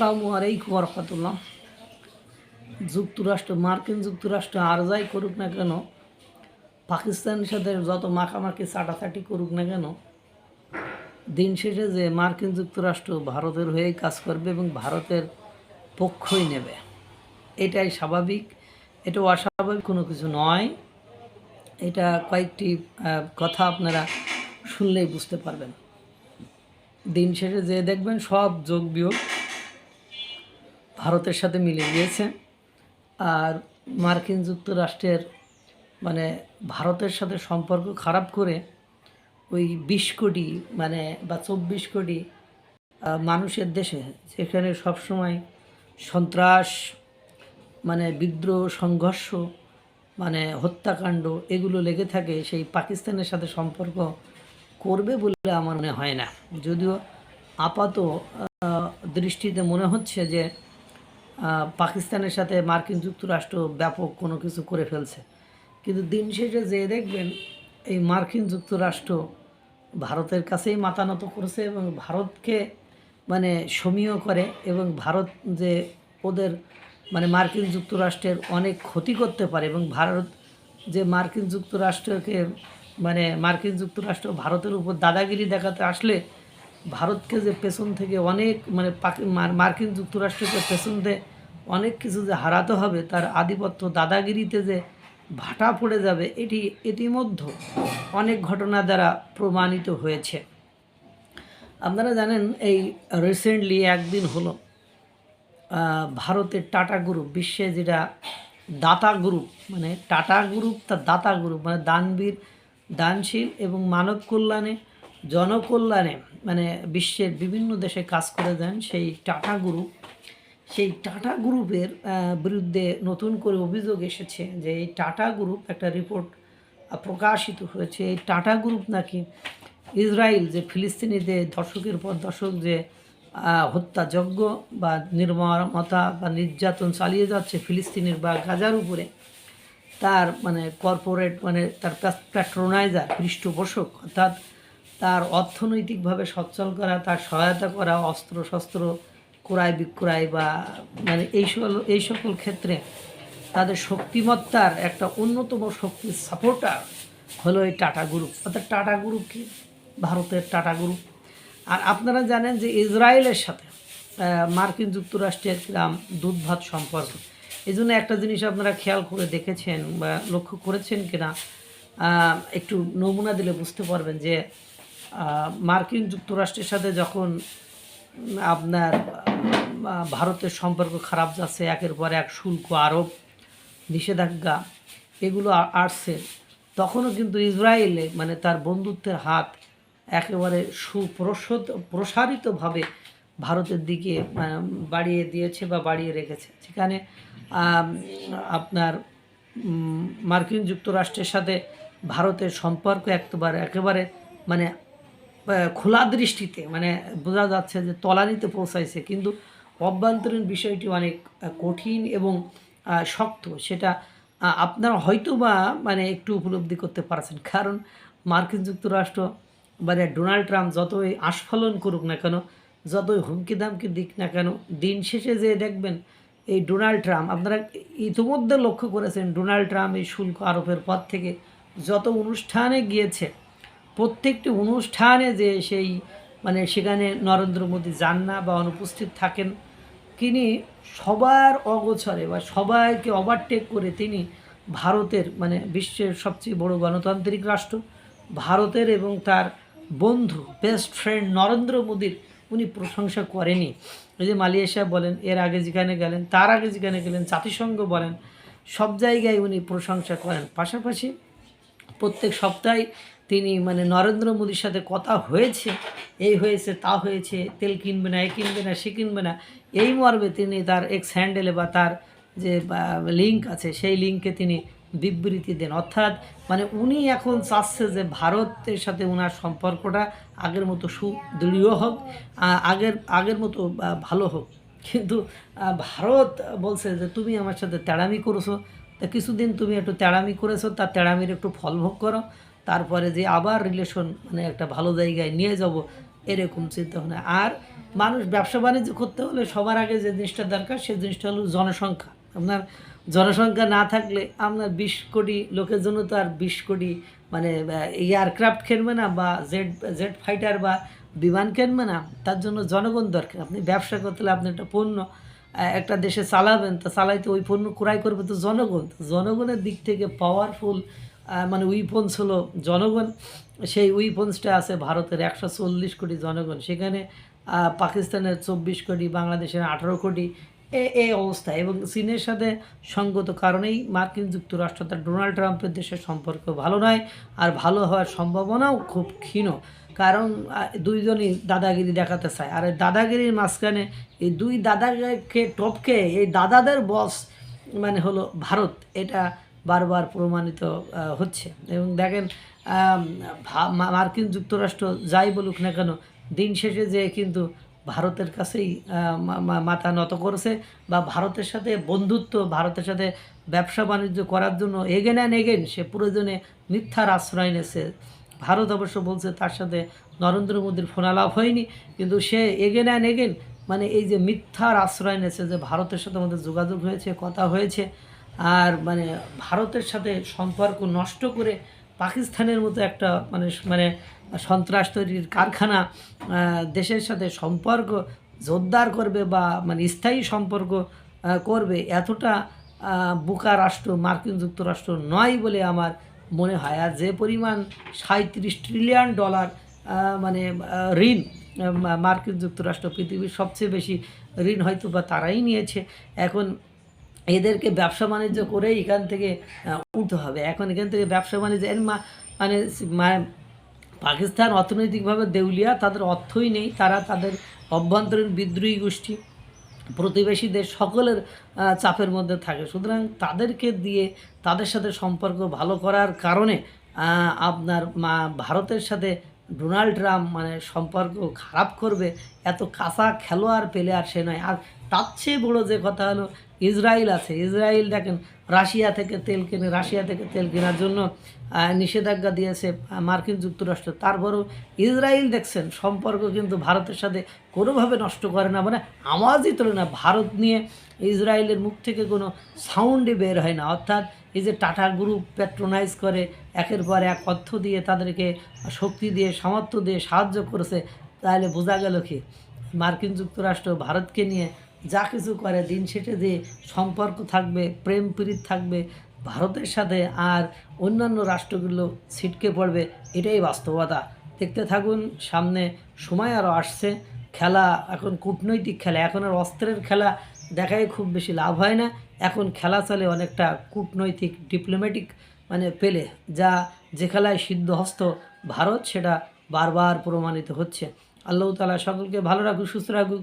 রহমতুল্লাহ যুক্তরাষ্ট্র, মার্কিন যুক্তরাষ্ট্র আর যাই করুক না কেন, পাকিস্তানের সাথে যত মাখামাখি, চাটাচাটি করুক না কেন, দিন শেষে যে মার্কিন যুক্তরাষ্ট্র ভারতের হয়েই কাজ করবে এবং ভারতের পক্ষই নেবে। এটাই স্বাভাবিক, এটা অস্বাভাবিক কোনো কিছু নয়। এটা কয়েকটি কথা আপনারা শুনলেই বুঝতে পারবেন। দিন শেষে যে দেখবেন সব যোগ বিয়োগ ভারতের সাথে মিলে গিয়েছে। আর মার্কিন যুক্তরাষ্ট্রের মানে ভারতের সাথে সম্পর্ক খারাপ করে ওই বিশ কোটি মানে বা চব্বিশ কোটি মানুষের দেশে, যেখানে সবসময় সন্ত্রাস মানে বিদ্রোহ, সংঘর্ষ মানে হত্যাকাণ্ড এগুলো লেগে থাকে, সেই পাকিস্তানের সাথে সম্পর্ক করবে বলে আমার মনে হয় না। যদিও আপাত দৃষ্টিতে মনে হচ্ছে যে পাকিস্তানের সাথে মার্কিন যুক্তরাষ্ট্র ব্যাপক কোনো কিছু করে ফেলছে। কিন্তু দিন শেষে যে দেখবেন, এই মার্কিন যুক্তরাষ্ট্র ভারতের কাছেই মাথা নত করেছে এবং ভারতকে মানে সমীহ করে এবং ভারত যে ওদের মানে মার্কিন যুক্তরাষ্ট্রের অনেক ক্ষতি করতে পারে এবং ভারত যে মার্কিন যুক্তরাষ্ট্রকে মানে মার্কিন যুক্তরাষ্ট্র ভারতের উপর দাদাগিরি দেখাতে আসলে ভারতকে যে পেছন থেকে অনেক মানে মার্কিন যুক্তরাষ্ট্রকে পেছন দিয়ে অনেক কিছু যে হারাতে হবে, তার আধিপত্য দাদাগিরিতে যে ভাটা পড়ে যাবে, এটি ইতিমধ্যে অনেক ঘটনা দ্বারা প্রমাণিত হয়েছে। আপনারা জানেন, এই রিসেন্টলি একদিন হলো ভারতের টাটা গ্রুপ বিশ্বে যেটা দাতা গ্রুপ মানে টাটা গ্রুপ তার দাতা গ্রুপ মানে দানবীর, দানশীল এবং মানব কল্যাণে, জনকল্যাণে মানে বিশ্বের বিভিন্ন দেশে কাজ করে দেন সেই টাটা গ্রুপ সেই টাটা গ্রুপের বিরুদ্ধে নতুন করে অভিযোগ এসেছে যে এই টাটা গ্রুপ একটা রিপোর্ট প্রকাশিত হয়েছে। এই টাটা গ্রুপ নাকি ইসরায়েল যে ফিলিস্তিনিদের দশকের পর দশক যে হত্যাযজ্ঞ বা নির্মমতা বা নির্যাতন চালিয়ে যাচ্ছে ফিলিস্তিনের বা গাজার উপরে, তার মানে কর্পোরেট মানে তার প্যাট্রোনাইজার পৃষ্ঠপোষক অর্থাৎ তার অর্থনৈতিকভাবে সচ্ছল করা, তার সহায়তা করা অস্ত্র শস্ত্র ক্রয় বিক্রয় বা মানে এই সকল এই সকল ক্ষেত্রে তাদের শক্তিমত্তার একটা অন্যতম শক্তির সাপোর্টার হলো এই টাটা গ্রুপ। অর্থাৎ টাটা গ্রুপ কি? ভারতের টাটা গ্রুপ। আর আপনারা জানেন যে ইসরায়েলের সাথে মার্কিন যুক্তরাষ্ট্রের কিরাম দুধ ভাত সম্পর্ক। এই জন্য একটা জিনিস আপনারা খেয়াল করে দেখেছেন বা লক্ষ্য করেছেন কিনা একটু নমুনা দিলে বুঝতে পারবেন যে মার্কিন যুক্তরাষ্ট্রের সাথে যখন আপনার ভারতের সম্পর্ক খারাপ যাচ্ছে, একের পর এক শুল্ক আরোপ, নিষেধাজ্ঞা এগুলো আসছে তখনও কিন্তু ইসরায়েলে মানে তার বন্ধুত্বের হাত একেবারে সুপ্রসদ, প্রসারিতভাবে ভারতের দিকে বাড়িয়ে দিয়েছে বা বাড়িয়ে রেখেছে। সেখানে আপনার মার্কিন যুক্তরাষ্ট্রের সাথে ভারতের সম্পর্ক একেবারে একেবারে মানে খোলা দৃষ্টিতে মানে বোঝা যাচ্ছে যে তলানিতে পৌঁছাইছে, কিন্তু অভ্যন্তরীণ বিষয়টি অনেক কঠিন এবং শক্ত। সেটা আপনারা হয়তো বা মানে একটু উপলব্ধি করতে পারছেন। কারণ মার্কিন যুক্তরাষ্ট্র মানে ডোনাল্ড ট্রাম্প যতই আস্ফলন করুক না কেন, যতই হুমকি দামকি দিক না কেন, দিন শেষে যে দেখবেন এই ডোনাল্ড ট্রাম্প, আপনারা ইতিমধ্যে লক্ষ্য করেছেন, ডোনাল্ড ট্রাম্প এই শুল্ক আরোপের পর থেকে যত অনুষ্ঠানে গিয়েছে প্রত্যেকটি অনুষ্ঠানে যে সেই মানে সেখানে নরেন্দ্র মোদী যান না বা অনুপস্থিত থাকেন, তিনি সবার অগোচরে বা সবাইকে ওভারটেক করে তিনি ভারতের মানে বিশ্বের সবচেয়ে বড় গণতান্ত্রিক রাষ্ট্র, ভারতের এবং তার বন্ধু বেস্ট ফ্রেন্ড নরেন্দ্র মোদীর উনি প্রশংসা করেনি এই যে মালয়েশিয়া বলেন, এর আগে যেখানে গেলেন, তার আগে যেখানে গেলেন, জাতিসংঘ বলেন, সব জায়গায় উনি প্রশংসা করেন। পাশাপাশি প্রত্যেক সপ্তাহে তিনি মানে নরেন্দ্র মোদীর সাথে কথা হয়েছে, এই হয়েছে, তা হয়েছে, তেল কিনবে না, এ কিনবে না, সে কিনবে না, এই মর্মে তিনি তার এক্স হ্যান্ডেলে বা তার যে লিঙ্ক আছে, সেই লিঙ্কে তিনি বিবৃতি দেন। অর্থাৎ মানে উনি এখন চাচ্ছে যে ভারতের সাথে ওনার সম্পর্কটা আগের মতো সুদৃঢ় হোক আগের আগের মতো ভালো হোক। কিন্তু ভারত বলছে যে, তুমি আমার সাথে তেড়ামি করেছ, তা কিছুদিন তুমি একটু তেড়ামি করেছ তার তেড়ামির একটু ফল ভোগ করো। তারপরে যে আবার রিলেশন মানে একটা ভালো জায়গায় নিয়ে যাব, এরকম চিন্তা ভাবনা। আর মানুষ ব্যবসা বাণিজ্য করতে হলে সবার আগে যে জিনিসটা দরকার, সেই জিনিসটা হলো জনসংখ্যা। আপনার জনসংখ্যা না থাকলে আপনার বিশ কোটি লোকের জন্য তো আর বিশ কোটি মানে এয়ারক্রাফট কিনবে না বা জেড জেড ফাইটার বা বিমান কিনবে না, তার জন্য জনগণ দরকার। আপনি ব্যবসা করতে হলে আপনি একটা পণ্য একটা দেশে চালাবেন, তা চালাইতে ওই পণ্য ক্রয় করবে তো জনগণ। জনগণের দিক থেকে পাওয়ারফুল মানে উইপন্স হলো জনগণ। সেই উইপন্সটা আছে ভারতের একশো চল্লিশ কোটি জনগণ। সেখানে পাকিস্তানের চব্বিশ কোটি, বাংলাদেশের আঠারো কোটি। এ এই অবস্থা। এবং চীনের সাথে সঙ্গত কারণেই মার্কিন যুক্তরাষ্ট্র তার ডোনাল্ড ট্রাম্পের দেশের সম্পর্ক ভালো নয় আর ভালো হওয়ার সম্ভাবনাও খুব ক্ষীণ। কারণ দুইজনই দাদাগিরি দেখাতে চায়। আর দাদাগিরির মাঝখানে এই দুই দাদাকে টপকে এই দাদাদের বস মানে হলো ভারত। এটা বারবার প্রমাণিত হচ্ছে। এবং দেখেন মার্কিন যুক্তরাষ্ট্র যাই বলুক না কেন, দিন শেষে যে কিন্তু ভারতের কাছেই মাথা নত করেছে বা ভারতের সাথে বন্ধুত্ব, ভারতের সাথে ব্যবসা বাণিজ্য করার জন্য এগেন অ্যান্ড এগেন সে প্রয়োজনে মিথ্যার আশ্রয় নিয়েছে। ভারত অবশ্য বলছে তার সাথে নরেন্দ্র মোদীর ফোনালাপ হয়নি, কিন্তু সে এগেন অ্যান্ড এগেন মানে এই যে মিথ্যার আশ্রয় নিয়েছে যে ভারতের সাথে আমাদের যোগাযোগ হয়েছে, কথা হয়েছে আর মানে ভারতের সাথে সম্পর্ক নষ্ট করে পাকিস্তানের মতো একটা মানে মানে সন্ত্রাস তৈরির কারখানা দেশের সাথে সম্পর্ক জোরদার করবে বা মানে স্থায়ী সম্পর্ক করবে এতটা বোকা রাষ্ট্র, মার্কিন যুক্তরাষ্ট্র নয় বলে আমার মনে হয়। আর যে পরিমাণ সাঁত্রিশ ট্রিলিয়ন ডলার মানে ঋণ মার্কিন যুক্তরাষ্ট্র পৃথিবীর সবচেয়ে বেশি ঋণ হয়তো বা তারাই নিয়েছে। এখন এদেরকে ব্যবসা বাণিজ্য করেই এখান থেকে উঠতে হবে। এখন এখান থেকে ব্যবসা বাণিজ্য মানে পাকিস্তান অর্থনৈতিকভাবে দেউলিয়া, তাদের অর্থই নেই। তারা তাদের অভ্যন্তরীণ বিদ্রোহী গোষ্ঠী, প্রতিবেশীদের সকলের চাপের মধ্যে থাকে। সুতরাং তাদেরকে দিয়ে তাদের সাথে সম্পর্ক ভালো করার কারণে আপনার মা ভারতের সাথে ডোনাল্ড ট্রাম্প মানে সম্পর্ক খারাপ করবে, এত কাঁচা খেলোয়াড় পেলে আর সে নয়। আর তার চেয়ে বড়ো যে কথা হলো, ইসরায়েল আছে। ইসরায়েল দেখেন, রাশিয়া থেকে তেল কেনে, রাশিয়া থেকে তেল কেনার জন্য নিষেধাজ্ঞা দিয়েছে মার্কিন যুক্তরাষ্ট্র। তারপরও ইসরায়েল দেখছেন, সম্পর্ক কিন্তু ভারতের সাথে কোনোভাবে নষ্ট করে না। মানে আওয়াজই তোলে না, ভারত নিয়ে ইসরায়েলের মুখ থেকে কোনো সাউন্ডই বের হয় না। অর্থাৎ এই যে টাটা গ্রুপ প্যাট্রোনাইজ করে, একের পর এক অর্থ দিয়ে তাদেরকে শক্তি দিয়ে, সামর্থ্য দিয়ে সাহায্য করেছে, তাহলে বোঝা গেল কি? মার্কিন যুক্তরাষ্ট্র ভারতকে নিয়ে যা কিছু করে, দিন শেষে যে সম্পর্ক থাকবে, প্রেম প্রীত থাকবে, ভারতের সাথে আর অন্যান্য রাষ্ট্রগুলো ছিটকে পড়বে, এটাই বাস্তবতা। দেখতে থাকুন, সামনে সময় আরও আসছে। খেলা এখন কূটনৈতিক খেলা, এখন আর অস্ত্রের খেলা দেখায় খুব বেশি লাভ হয় না। এখন খেলা চলে অনেকটা কূটনৈতিক ডিপ্লোম্যাটিক মানে পেলে, যা যে খেলায় সিদ্ধহস্ত ভারত, সেটা বারবার প্রমাণিত হচ্ছে। আল্লাহ তালা সকলকে ভালো রাখুক, সুস্থ রাখুক।